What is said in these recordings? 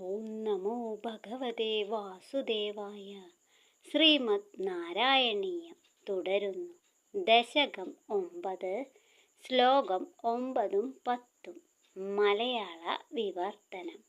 ഓം നമോ ഭഗവതേ വാസുദേവായ. ശ്രീമദ് നാരായണീയം തുടരുന്നു. ദശകം ഒമ്പത് ശ്ലോകം ഒമ്പതും പത്തും. മലയാള വിവർത്തനം.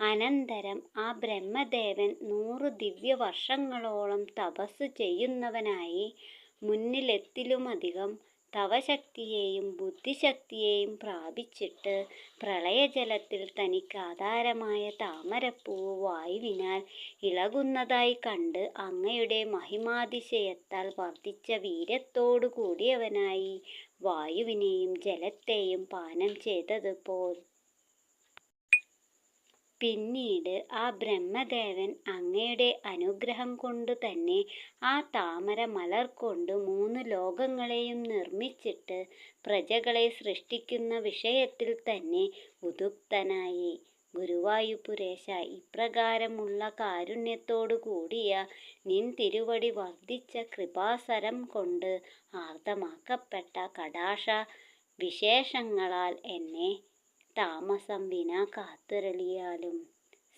അനന്തരം ആ ബ്രഹ്മദേവൻ നൂറു ദിവ്യവർഷങ്ങളോളം തപസ് ചെയ്യുന്നവനായി മുന്നിലെത്തിലുമധികം തവശക്തിയെയും ബുദ്ധിശക്തിയെയും പ്രാപിച്ചിട്ട് പ്രളയജലത്തിൽ തനിക്ക് ആധാരമായ താമരപ്പൂവ് വായുവിനാൽ ഇളകുന്നതായി കണ്ട് അങ്ങയുടെ മഹിമാതിശയത്താൽ വർദ്ധിച്ച വീര്യത്തോടു കൂടിയവനായി വായുവിനെയും ജലത്തെയും പാനം ചെയ്തതുപോൽ. പിന്നീട് ആ ബ്രഹ്മദേവൻ അങ്ങയുടെ അനുഗ്രഹം കൊണ്ടു തന്നെ ആ താമര മലർ കൊണ്ട് മൂന്ന് ലോകങ്ങളെയും നിർമ്മിച്ചിട്ട് പ്രജകളെ സൃഷ്ടിക്കുന്ന വിഷയത്തിൽ തന്നെ ഉദുക്തനായി ഗുരുവായൂപുരേശ ഇപ്രകാരമുള്ള കാരുണ്യത്തോടു കൂടിയ നിൻ തിരുവടി വർദ്ധിച്ച കൃപാസരം കൊണ്ട് ആർദ്രമാക്കപ്പെട്ട കടാശ വിശേഷങ്ങളാൽ എന്നെ താമസം വിന കാത്തുരളിയാലും.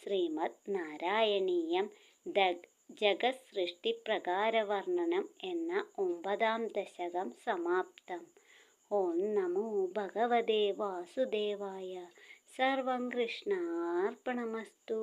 ശ്രീമദ് നാരായണീയം ദഗ് ജഗത് സൃഷ്ടിപ്രകാരവർണനം എന്ന ഒമ്പതാം ദശകം സമാപ്തം. ഓം നമോ ഭഗവതേ വാസുദേവായ. സർവം കൃഷ്ണാർപ്പണമസ്തു.